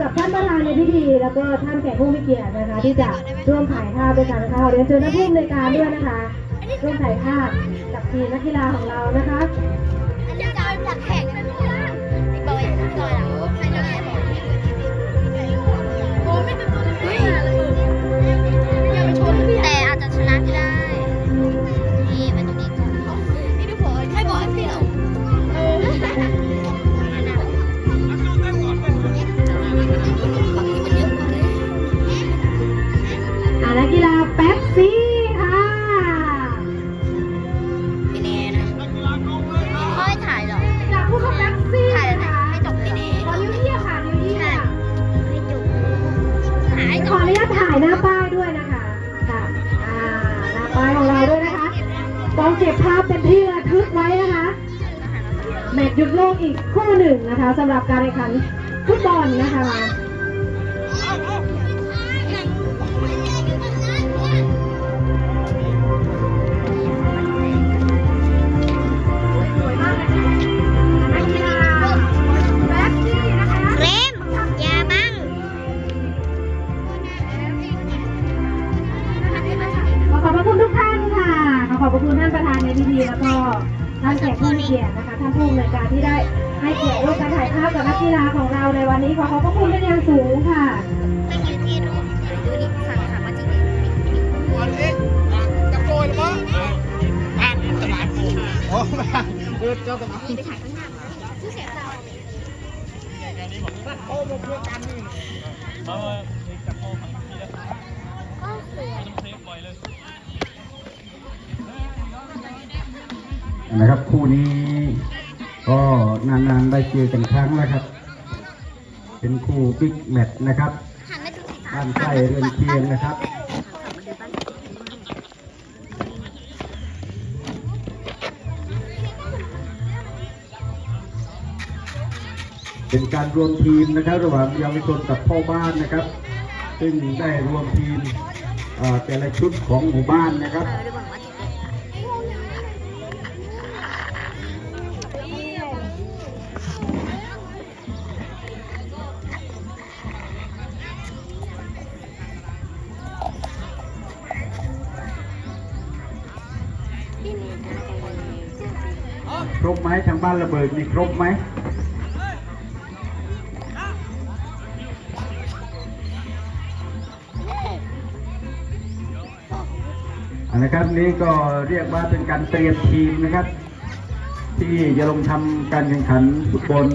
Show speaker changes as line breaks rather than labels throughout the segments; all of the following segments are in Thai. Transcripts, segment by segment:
ากับท่านประธานในพิธี แล้วก็ท่านแขกผู้มีเกียรตินะคะ ที่จะร่วมถ่ายภาพด้วยกันนะคะขอเรียนเชิญท่านผู้อำนวยการด้วยนะคะ ร่วมถ่ายภาพกับทีมนักกีฬาของเรานะคะ
เก็บ
ภาพเป็นที่ระทึกไว้นะคะแมตช์หยุดโลกอีกคู่หนึ่งนะคะสำหรับการแข่งขันฟุตบอลนะคะ ขอบคุณท่านประธานในพิธีแล้วก็ท่านแขกผู้มีเกียรตินะคะท่านผู้อำนวยการที่ได้ให้เกียรติร่วมการถ่ายภาพกับนักกีฬาของเราในวันนี้ขอขอบพระคุณเป็นอย่างสูงค่ะ
ไม่ยืนที่ดูดูนี่สั่งค่ะมาจริง
วันนี้จะโกยหรือเปล่าอะตลาดปูโอ้มาเจ้าตลาด
มีไปถ่ายข้างหน้าชื่อเสียงเรา
โอ้มาเพื่อกันนี่
ก็เสีย
นะครับ คู่นี้ก็นานๆได้เจอกันครั้งแล้วครับ เป็นคู่บิ๊กแมตช์นะครับบ้านใกล้เรือนเคียงนะครับเป็นการรวมทีมนะครับ ระหว่างเยาวชนกับพ่อบ้านนะครับ ซึ่งได้รวมทีมเอ่อแต่ละชุดของหมู่บ้านนะครับ
บ
ไหมทางบ้านระเบิดมีครบไหมนะครับนี้ก็เรียกว่าเป็นการเตรียมทีมนะครับ ที่จะลงทำการแข่งขันฟุตบอล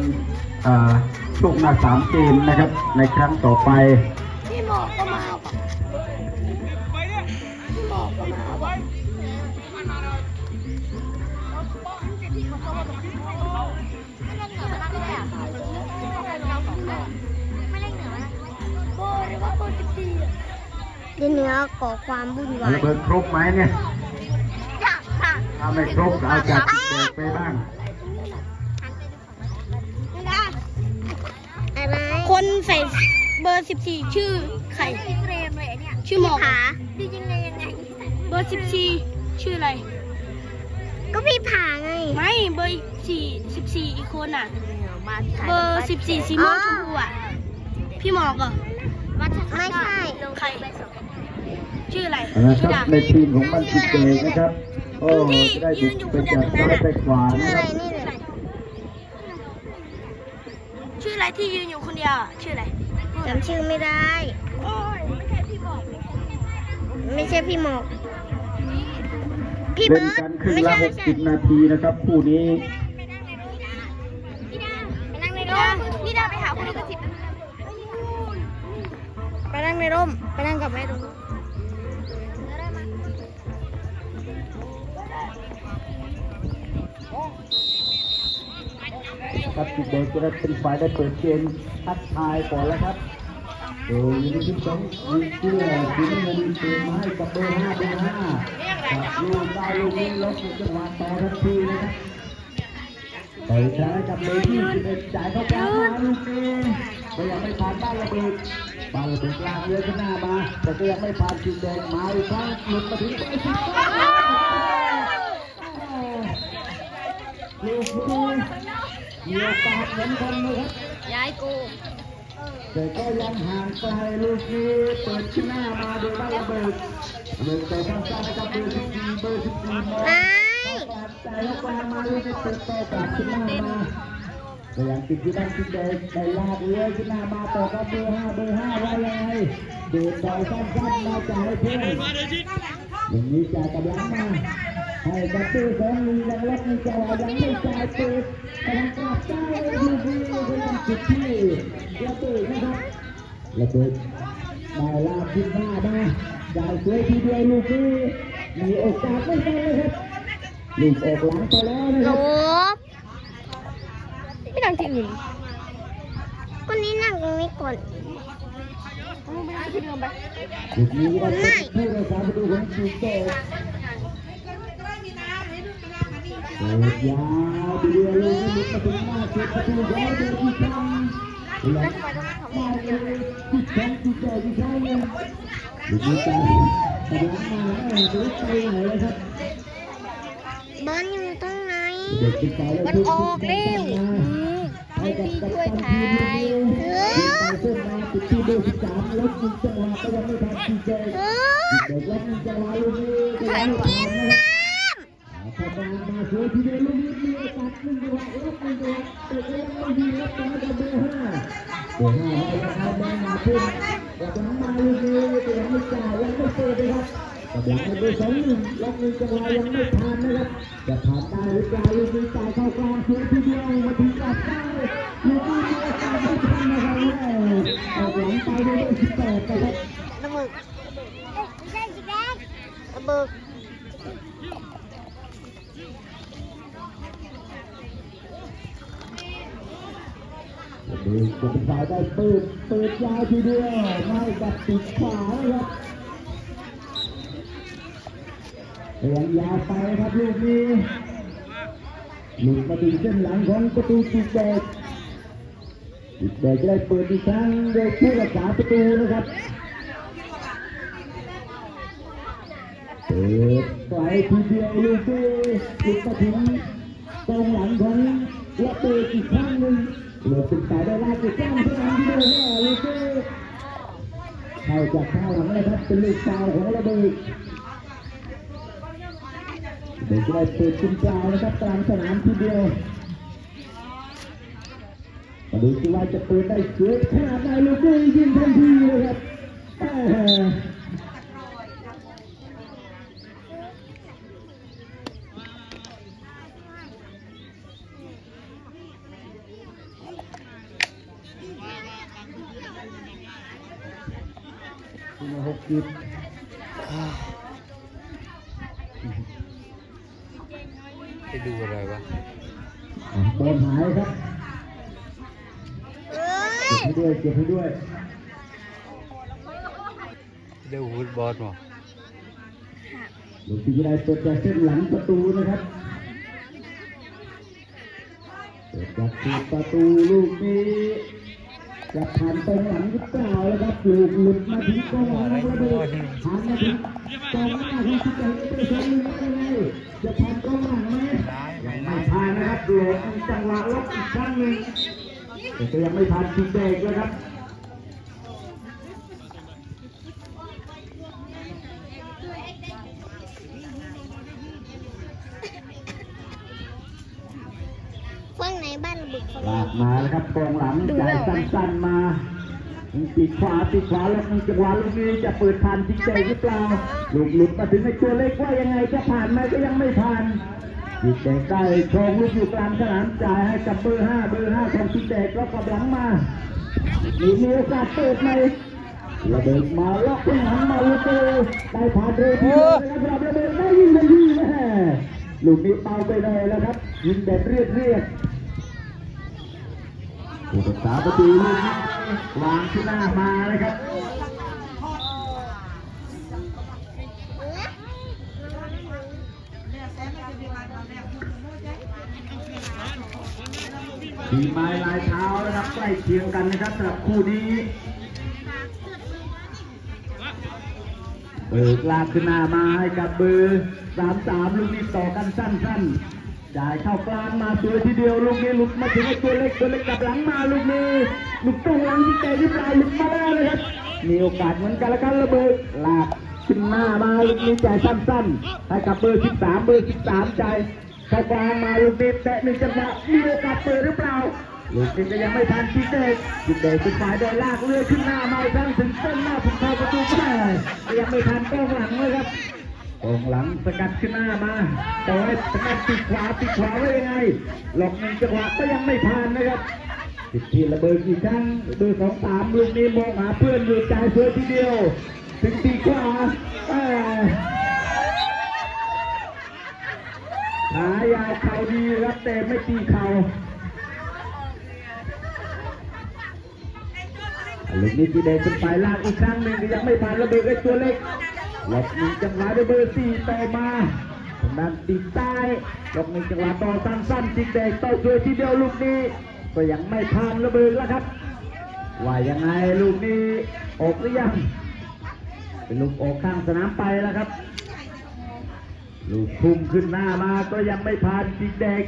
ช่วงหน้าสามเกมนะครับ ในครั้งต่อไป
เดี๋ยวเนื้อก่อความวุ่นวาย
ระเบิดครบไหมเนี่ยถ้าไม่ครบก็เอาจากที่เด็กไปบ้าง
อะไร
คนใส่เบอร์14ชื่อใคร
เฟรมเลยเนี่ย
ชื่อหมอก
ผาดียังไงยังไง
เบอร์14ชื่ออะไร
ก็พี่ผาไง
ไม่เบอร์4 14อีกคนอะ เบอร์14สีม่วงชมพูอะ พี่หมอกเหรอ
ไม่ใช่
ใคร ชื่ออะไร
นะค
ชื่อ
รับ
ดา
ในทีมของบ้านทิเจนะครับก็จะได้บุกไปจับซ้ายไปขวา
ชื่อ
นะ
อะ
ค
ไร
รับ
นี่เลย
ชื่ออะไรที่ยืนอยู่คนเดียวอะชื่ออะไร
จำชื่อไม่ได้
โอ้ยไม่ใช่พี่หมอก
ไม่ใช่พี่หมอก พี่
เล่
เบิ
น
ร์ด
กันครึ่ง
ไม่
ละ
ใช่
ห
ไม่
ก
ใช่
สิบนาทีนะครับ คู่นี้
ครับ
ทิเจจะได้เป็นฝ่ายได้เปิดเกมทักทายก่อนแล้วครับโดยยิงที่สองยิงเสื้อสีน้ำเงินเปิดมาให้กับเบอร์ห้าเบอร์ห้าจับลูกได้ลูกนี้ล้วเป็นจังหวะต่อทันทีนะครับเปิดช้ากับเบอร์ยี่สิบเอ็ดจ่ายเข้ากลางมาลูกนี้ก็ยังไม่ผ่านบ้านระเบิดบ้านระเบิดกลางเรือข้างหน้ามา แต่ก็ยังไม่ผ่านจุดแดงมาอีกครั้งหลุดมาถึงเบอร์สิบลูกนี้ มีโอกาสเหมือนกันนะครับ
ย้ายกู
แต่ก็ยังห่างไกลลูกนี้เปิดขึ้นหน้ามาโดยบ้านระเบิดเบิดต่อสั้นๆนะครับเบอร์สิบสี่เบอร์สิบสี่มอง
ไม่
เข้ากลางใจแล้วกลางมาลูกนี้เปิดต่อกลับขึ้นหน้ามาแต่ยังติดที่ด้านที่แดงได้ลากเลื้อยขึ้นหน้ามาต่อกับเบอร์ห้าเบอร์ห้าว่ายังไงเดินต่อสั้นๆมาจ่ายเพื่อนอย่างนี้จ่ายกำลังมา ให้กับตู้สองมียังรับในจังหวะยังไม่จ่ายเปิดกำลังกลับได้ลูกนี้กำลังจุดที่ระเบิดนะครับระเบิดได้ลากขึ้นหน้ามาได้สวยทีเดียวลูกนี้มีโอกาสไม่ได้เลยครับลูกออกหลังไปแล้วนะ
ห
ค
ล
รับ
บไม่ดังที่อื่นคนนี้นั่งตรงนี้ก่อน
ลูกนี้ก็เป็นผู้รักษาประตูของทีมโตเปิด ยาวเดียวเลยลูกมาถึงหน้าเขตประตูของเราเป็นที่ทำหลังมาเลยที่แข็งที่โตที่ใช่เลยลูกนี้จะกำลังมาแล้วจะไปไหนเลยครับ
บอลอยู่ตรงไหน
เด็กติดต่อเลย
มันออกเร็ว
ให้พี่ช่วยถ่ายเส้นมาติดที่เบอร์สิบสามแล้วจิงจังหวะก็ยังไม่ทันจีเจ
เด็
กแล้วจิงจังหวะลูกนี้ก็ยังไม่ทันนะ ครับพอมามาสวยทีเดียวลูกนี้มีโอกาสหนึ่งจังหวะแล้วหนึ่งจังหวะเตะแล้วไม่ยิงแล้วตอนนี้เบอร์ห้าเบอร์ห้าให้ราคาแดงมาขึ้นแต่หลังมาลูกนี้แต่ยังไม่จ่ายยังไม่เปิดนะครับแต่หลังในเบอร์สองหนึ่งแล้วหนึ่งจังหวะยังไม่ทันนะครับจะผ่านได้หรือเปล่าลูกนี้จ่ายเข้ากลางเสวยทีเดียวมาถึงกับได้ลูกนี้มีโอกาสไม่ทันนะครับออกหลังไปด้วยเบอร์สิบแปดนะครับ
ระเบิดระเบิด
ดูจะเป็นฝ่ายได้เปิดเปิดยาวทีเดียวไม่กับติดขวาครับพยายามยาวไปครับลูกนี้หลุดมาถึงเส้นหลังของประตูติดแดกติดแดกจะได้เปิดอีกครั้งโดยผู้รักษาประตูนะครับเปิดไกลทีเดียวลูกนี้หลุดมาถึงกองหลังของละเปิดอีกครั้งหนึ่ง เหลือติดสายได้ลากไปจ้างเท่านั้นที่เดียวแม่ลูกเข้าจากข้างหลังนะครับเป็นลูกฟาวของระเบิดเดี๋ยจะได้เปิดจุนกลาวนะครับกลางสนามทีเดียวมาดูสิว่าจะเปิดได้สวยขนาดไหนลูกนี้ยิงทันทีเลยครับแม่ คุณหกสิบ
จะดูอะไรวะ
บอลหายครับ
เอ้ย
เก็บให้ด้วยเก็บให้ด้วย
ดูฟุตบอลวะ
ลูกที่ได้เปิดจากเส้นหลังประตูนะครับเปิดจากเขตประตูลูกนี้ จะผ่านตรงหลังหรือเปล่านะครับลูกหลุดมาถึงตรงหลังระเบิดผ่านมาถึงตรงหน้าที่จะไปชนยังไงจะผ่านตรงหลังไหมยังไม่ผ่านนะครับโหลดจังหวะล็อกอีกครั้งหนึ่งแต่ก็ยังไม่ผ่านทีแดงนะครับ
ฝั่งไหนบ้านระเบิดฝั่ง
ลากมาแล้วครับ กองหลังจ่ายสั้นๆมาติดขวาติดขวาแล้วมีจังหวะลูกนี้จะเปิดผ่านจริงใจหรือเปล่าลูกหลุดมาถึงในตัวเล็กว่ายังไงจะผ่านไหมก็ยังไม่ผ่านจิตแดกได้ชงลูกอยู่กลางสนามจ่ายให้กับเบอร์ห้าเบอร์ห้าของจิตแดกแล้วกลับหลังมามีมีโอกาสเปิดไหมระเบิดมาล็อกข้างหลังมาลูกเตได้ผ่านเร็วทีเดียวนะครับระเบิดได้ยิงทันทีแม่ลูกนี้เป่าไปเลยแล้วครับยิงแบบเรียบเรียบ ผู้รักษาประตูลูกนี้วางที่หน้ามาเลยครับทีไม้ลายเท้านะครับใกล้เคียงกันนะครับสำหรับคู่นี้เปิดลากขึ้นหน้ามาให้กับเบอร์สามสามลูกนี้ต่อกันสั้น จ่ายเข้ากลางมาสวยทีเดียวลูกนี้หลุดมาถึงไอ้ตัวเล็กตัวเล็กกลับหลังมาลูกนี้หลุดตรงหลังที่ใจหรือเปล่าหลุดมาได้เลยครับมีโอกาสเหมือนกันล้วกันระเบิดลากขึ้นหน้ามาลูกนี้จ่ายสั้นๆให้กับเบอร์13เบอร์13จ่ายเข้ากลางมาลูกนี้แตะหนึ่งจังหวะมีโอกาสเปิดหรือเปล่าลูกนี้ก็ยังไม่ทันจิเด็กจิตเด็กเป็นฝ่ายได้ลากเรือขึ้นหน้ามาอีกครั้งถึงเส้นหน้าถึงเข้าประตูไม่ได้ยังไม่ทันแก้หลังเลยครับ งหลังสกัดขึ้นหน้ามาต่อให้สกัดติดขวาติดขวาไว้ยังไงหลอกหนึ่งจังหวะก็ยังไม่ผ่านนะครับติดทีระเบิดกี่ครั้งเบอร์สองสามลูกนี้มองหาเพื่อนอยู่จ่ายเพื่อทีเดียว ถึงตีขวาขายาวเข่าดีครับแต่ไม่ตีเข่าลูกนี้สีแดงเป็นฝ่ายล่างอีกครั้งหนึ่งยังไม่ผ่านระเบิดไอ้ตัวเล็ก หลบหนึ่งจังหวะด้วยเบอร์สี่ต่อมาทางด้านตีใต้หลบหนึ่งจังหวะต่อสั้นๆสีแดงต่อช่วยทีเดียวลูกนี้ ก็ยังไม่ผ่านระเบิดแล้วครับว่ายังไงลูกนี้ออกหรือยังเป็นลูกออกข้างสนามไปแล้วครับ ลูกพุ่งขึ้นหน้ามาก็ยังไม่ผ่านสีแดง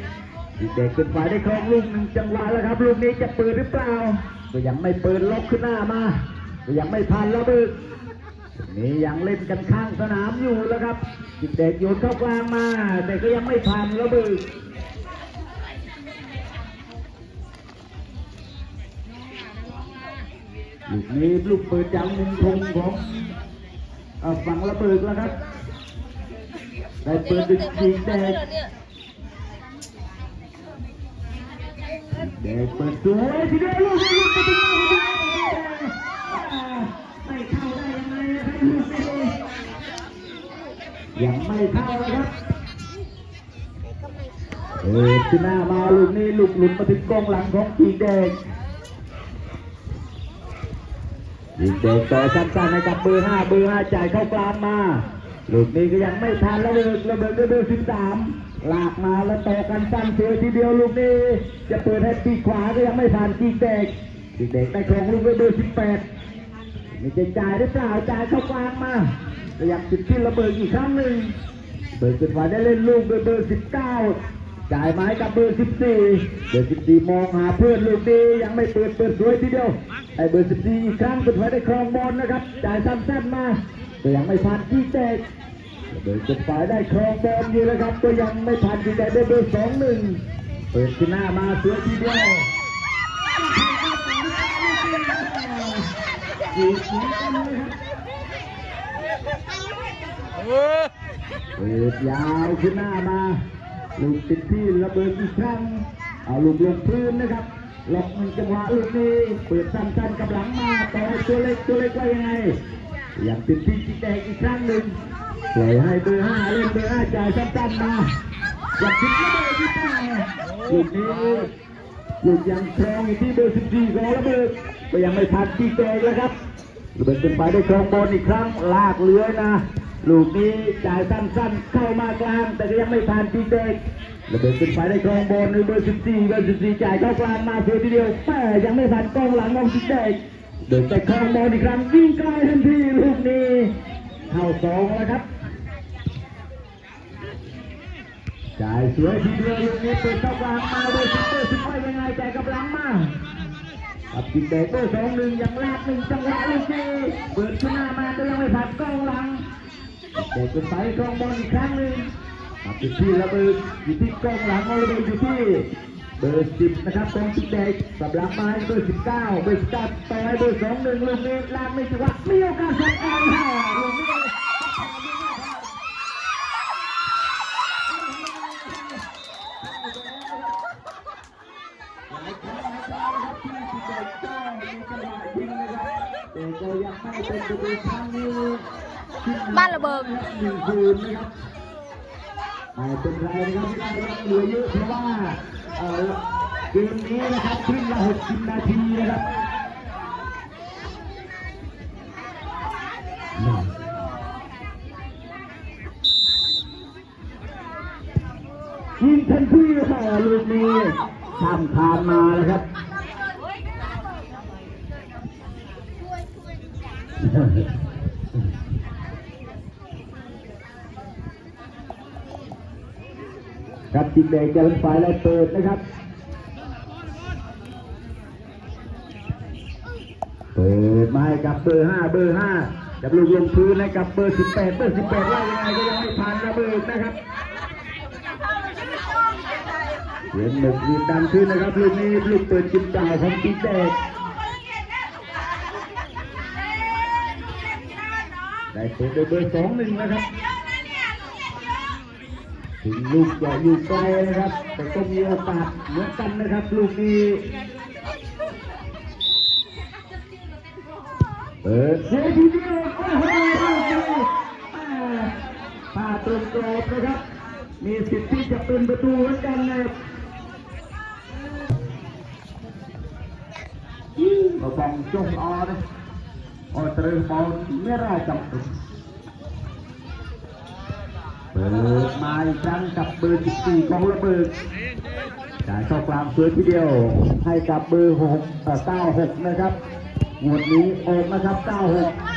สีแดงเป็นฝ่ายได้ครองลูกหนึ่งจังหวะแล้วครับ ลูกนี้จะเปิดหรือเปล่า ก็ยังไม่เปิดล็อกขึ้นหน้ามา ก็ยังไม่ผ่านระเบิด นี่ยังเล่นกันข้างสนามอยู่แล้วครับสีแดงโยนเข้ากลางมา แต่ก็ยังไม่ผ่านระเบิดลูกนี้ลูกเปิดจากมุมธงของเอ่อฝั่งระเบิดแล้วครับได้เปิดดึงยิงแดงแดงเปิดสวยทีเดียวลูกนี้ลูกประตู ยังไม่เข้านะครับเออขึ้นหน้ามาลูกนี้ลูกหลุดมาถึงกองหลังของปีแดงยิงเด็กต่อสั้นๆให้กับเบอร์ห้าเบอร์ห้าจ่ายเข้ากลางมาลูกนี้ก็ยังไม่ทันระเบิดระเบิดด้วยเบอร์สิบสามลากมาแล้วต่อกันสั้นเสียทีเดียวลูกนี้ จะเปิดให้ปีขวาก็ยังไม่ผ่านจีเด็กจีเด็กได้ครองลูกด้วยเบอร์สิบแปดมีจะจ่ายหรือเปล่าจ่ายเข้ากลางมา ก็ยังติดที่ระเบิดอีกครั้งหนึ่งเบิร์สิบฝ่าได้เล่นลูกด้วยเบอร์สิบเก้าจ่ายไม้กับเบอร์สิบสี่เบอร์สิบสี่มองหาเพื่อนลูกนี้ยังไม่เปิดเปิดสวยทีเดียวไอเบอร์สิบสี่อีกครั้งเป็นฝ่ายได้ครองบอลนะครับจ่ายสั้นๆมาก็ยังไม่ผ่านที่แตกระเบิดจุดฝ่ายได้ครองบอลอยู่แล้วครับก็ยังไม่ผ่านที่แตกได้เบอร์สองหนึ่งเปิดขึ้นหน้ามาสวยทีเดียวอีกนิดนึงนะครับ
เออ
เปิดยาวขึ้นหน้ามาลูกติดที่ระเบิดอีกครั้งเอาลูกลงพื้นนะครับหลอกหนึ่งจังหวะลูกนี้เปิดสั้นๆกับหลังมาต่อตัวเล็กตัวเล็กว่ายังไงอยางติดที่จีแตกอีกครั้งหนึ่งปล่อยให้เบอร์ห้าเล่นเบอร์ห้าจ่ายสั้นๆมาอยากติดระเบิดที่ใต้ลูกนี้ลูกยังครองอยู่ที่เบอร์สิบสี่ของระเบิดก็ยังไม่ทันจีแตกแล้วครับ เบิดเป็นไปได้ครองบอลอีกครั้งลากเลื้อยนะลูกนี้จ่ายสั้นๆ เข้ามากลาง แต่ก็ยังไม่ผ่านจีเด็กระเบิดขึ้นไปได้ครองบอลในเบอร์ 14เบอร์ 14 จ่ายเข้ากลางมาเพียงทีเดียวแต่ยังไม่ผ่านกองหลังของจีเด็กเดินไปครองบอลอีกครั้งวิ่งไกลทันทีลูกนี้เข้าสองแล้วครับจ่ายสวยทีเดียวลูกนี้เปิดเข้ากลางมาเบอร์สิบเบอร์สิบไปยังไงจ่กับหลังมา กับจิตเตะเบอร์สองหนึ่งยังแรกหนึ่งจังหวะลูกนี้เปิดขึ้นหน้ามาก็ยังไม่ผ่านกล้องหลังเตะขึ้นไปกล้องบอลอีกครั้งหนึ่งกับอยู่ที่ระเบิดอยู่ที่กล้องหลังของระเบิดอยู่ที่เบอร์สิบนะครับกองจิตเตะกับหลังมาให้เบอร์สิบเก้าเบอร์สิบเก้าต่อให้เบอร์สองหนึ่งลูกนี้ลากไม่จังหวะมีโอกาสสองอันค่ะลูกนี้
บ้านระเบิด
หนึ่งคืนนะครับไม่เป็นไรนะครับยังเหลือเยอะเพราะว่าเอ่อเกมนี้นะครับครึ่งละหกสิบนาทีนะครับยิงทันทีค่ะลูกนี้ข้ามคานมาแล้วครับ ก ครับจิง แดงจะเป็นฝ่ายแรกเปิดนะครับเปิดมาให้กับเบอร์ห้าเบอร์ห้าจับลูกลงพื้นให้กับเบอร์สิบแปดเบอร์สิบแปดว่ายังไงก็ยังไม่ผ่านระเบิดนะครับเสียงหนึ่งรีดังขึ้นนะครับลูกนี้ลูกเปิดจิมจ่ายของจิงแดได้เปิดโดยเบอร์สองหนึ่งนะครับ ถึงลูกจะอยู่ไกลนะครับ แต่ก็มีโอกาสเหมือนกันนะครับ ลูกนี้เปิดเสียทีเดียวโอ้โหลูกนี้อ่าตรงกรอบนะครับ มีสิทธิ์ที่จะเป็นประตูเหมือนกันนะครับเราบองจงออนะออเตอร์บอลไม่ได้จับ เปิดมาอีกครั้งกับเบอร์14ของระเบิดจ่ายเข้ากลางสวยทีเดียว ให้กับเบอร์6เอ่อ96 นะครับ หมวดนี้ออกนะครับ 96